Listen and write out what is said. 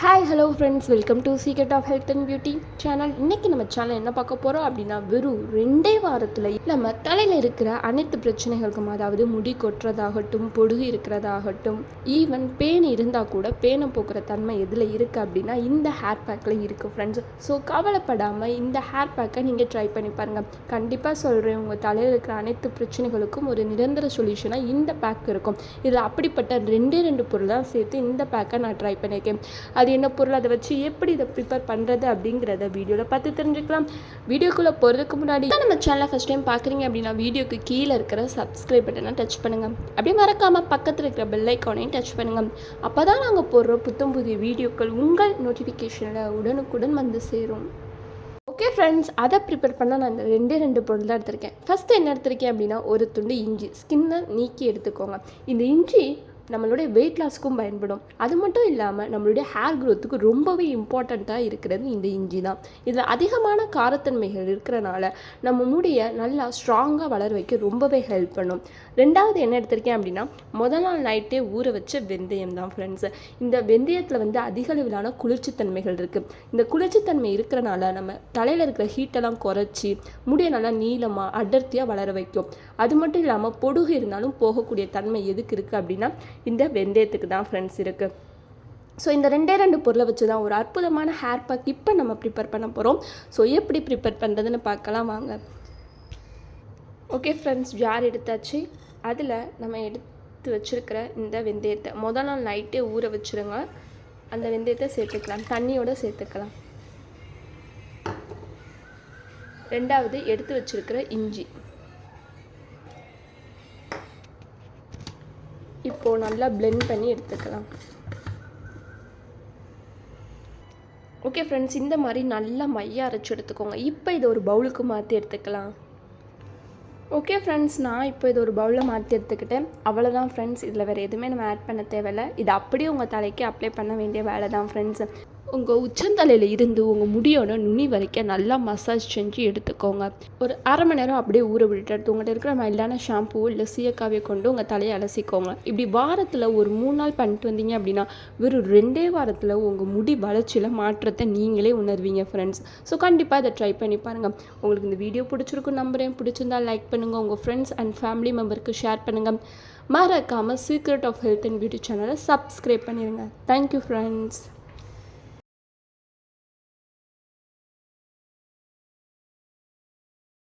Hi hello friends welcome to secret of health and beauty channel இன்றைக்கி நம்ம channel என்ன பார்க்க போகிறோம் அப்படின்னா வெறும் ரெண்டே வாரத்தில் நம்ம தலையில் இருக்கிற அனைத்து பிரச்சனைகளுக்கும் அதாவது முடி கொட்டுறதாகட்டும் பொடுகு இருக்கிறதாகட்டும் ஈவன் பேன் இருந்தால் கூட பேனை போக்குற தன்மை எதில் இருக்குது அப்படின்னா இந்த ஹேர் பேக்கில் இருக்குது ஃப்ரெண்ட்ஸ் ஸோ கவலைப்படாமல் இந்த ஹேர் பேக்கை நீங்கள் ட்ரை பண்ணி பாருங்கள் கண்டிப்பாக சொல்கிறேன் உங்கள் தலையில் இருக்கிற அனைத்து பிரச்சனைகளுக்கும் ஒரு நிரந்தர சொல்யூஷனாக இந்த பேக் இருக்கும். இதில் அப்படிப்பட்ட ரெண்டே ரெண்டு பொருளாக சேர்த்து இந்த பேக்கை நான் ட்ரை பண்ணியிருக்கேன். அது என்ன பொருள் அதை வச்சு எப்படி இதை ப்ரிப்பேர் பண்ணுறது அப்படிங்கிறத வீடியோவில் பார்த்து தெரிஞ்சுக்கலாம். வீடியோக்குள்ளே போகிறதுக்கு முன்னாடி நம்ம சேனலை ஃபஸ்ட் டைம் பார்க்குறீங்க அப்படின்னா வீடியோக்கு கீழே இருக்கிற சப்ஸ்கிரைப் பட்டனை டச் பண்ணுங்கள் அப்படியே மறக்காமல் பக்கத்தில் இருக்கிற பெல் ஐக்கானையும் டச் பண்ணுங்கள் அப்போ தான் நாங்கள் போடுற புத்தம் புதிய வீடியோக்கள் உங்கள் நோட்டிஃபிகேஷனில் உடனுக்குடன் வந்து சேரும். ஓகே ஃப்ரெண்ட்ஸ் அதை ப்ரிப்பேர் பண்ண நான் இந்த ரெண்டே ரெண்டு பொருள் தான் எடுத்திருக்கேன். ஃபஸ்ட்டு என்ன எடுத்திருக்கேன் அப்படின்னா ஒரு துண்டு இஞ்சி. ஸ்கின்னை நீக்கி எடுத்துக்கோங்க. இந்த இஞ்சி நம்மளுடைய வெயிட் லாஸ்க்கும் பயன்படும். அது மட்டும் இல்லாமல் நம்மளுடைய ஹேர் க்ரோத்துக்கு ரொம்பவே இம்பார்ட்டண்ட்டாக இருக்கிறது இந்த இஞ்சி தான். இதில் அதிகமான காரத்தன்மைகள் இருக்கிறனால நம்ம முடியை நல்லா ஸ்ட்ராங்காக வளர வைக்க ரொம்பவே ஹெல்ப் பண்ணும். ரெண்டாவது என்ன எடுத்திருக்கேன் அப்படின்னா முதல் நாள் நைட்டே ஊற வச்ச வெந்தயம் தான் ஃப்ரெண்ட்ஸ் இந்த வெந்தயத்தில் வந்து அதிக அளவிலான குளிர்ச்சித்தன்மைகள் இருக்குது இந்த குளிர்ச்சித்தன்மை இருக்கிறனால நம்ம தலையில் இருக்கிற ஹீட்டெல்லாம் குறைச்சி முடியை நல்லா நீளமாக அடர்த்தியாக வளர வைக்கும். அது மட்டும் இல்லாமல் பொடுகு இருந்தாலும் போகக்கூடிய தன்மை எதுக்கு இருக்குது அப்படின்னா இந்த வெந்தயத்துக்கு தான் ஃப்ரெண்ட்ஸ் இருக்குது ஸோ இந்த ரெண்டே ரெண்டு பொருளை வச்சு தான் ஒரு அற்புதமான ஹேர் பேக் இப்போ நம்ம ப்ரிப்பேர் பண்ண போகிறோம் ஸோ எப்படி ப்ரிப்பேர் பண்ணுறதுன்னு பார்க்கலாம் வாங்க. ஓகே ஃப்ரெண்ட்ஸ் ஜார் எடுத்தாச்சு? அதில் நம்ம எடுத்து வச்சுருக்கிற இந்த வெந்தயத்தை முதல் நாள் நைட்டே ஊற வச்சுருங்க. அந்த வெந்தயத்தை சேர்த்துக்கலாம். தண்ணியோடு சேர்த்துக்கலாம். ரெண்டாவது எடுத்து வச்சுருக்கிற இஞ்சி. இப்போது நல்லா பிளெண்ட் பண்ணி எடுத்துக்கலாம். ஓகே ஃப்ரெண்ட்ஸ் இந்த மாதிரி நல்லா மைய அரைச்சி எடுத்துக்கோங்க. இப்போ இதை ஒரு பவுலுக்கு மாற்றி எடுத்துக்கலாம். ஓகே ஃப்ரெண்ட்ஸ் நான் இப்போ இது ஒரு பவுலில் மாற்றி எடுத்துக்கிட்டேன். அவ்வளோதான் ஃப்ரெண்ட்ஸ் இதில் வேறு எதுவுமே நம்ம ஆட் பண்ண தேவையில்லை. இது அப்படியே உங்கள் தலைக்கு அப்ளை பண்ண வேண்டிய வேலை தான் ஃப்ரெண்ட்ஸ் உங்கள் உச்சந்தலையில் இருந்து உங்கள் முடியோட நுனி வரைக்கும் நல்லா மசாஜ் செஞ்சு எடுத்துக்கோங்க. ஒரு அரை மணி நேரம் அப்படியே ஊற விட்டுட்டு எடுத்து உங்கள்கிட்ட இருக்கிற மைல்டான ஷாம்பூ இல்லை சீயக்காவை கொண்டு உங்கள் தலையை அலசிக்கோங்க. இப்படி வாரத்தில் ஒரு மூணு நாள் பண்ணிட்டு வந்தீங்க அப்படின்னா வெறும் ரெண்டே வாரத்தில் உங்கள் முடி வளர்ச்சியில் மாற்றத்தை நீங்களே உணர்வீங்க ஃப்ரெண்ட்ஸ் ஸோ கண்டிப்பாக இதை ட்ரை பண்ணி பாருங்கள் உங்களுக்கு இந்த வீடியோ பிடிச்சிருக்கும் நம்புறேன். பிடிச்சிருந்தா லைக் பண்ணுங்கள் உங்கள் ஃப்ரெண்ட்ஸ் அண்ட் ஃபேமிலி மெம்பருக்கு ஷேர் பண்ணுங்கள் மறக்காமல் secret of health and beauty சேனலை சப்ஸ்கிரைப் பண்ணிடுங்க தேங்க்யூ ஃப்ரெண்ட்ஸ்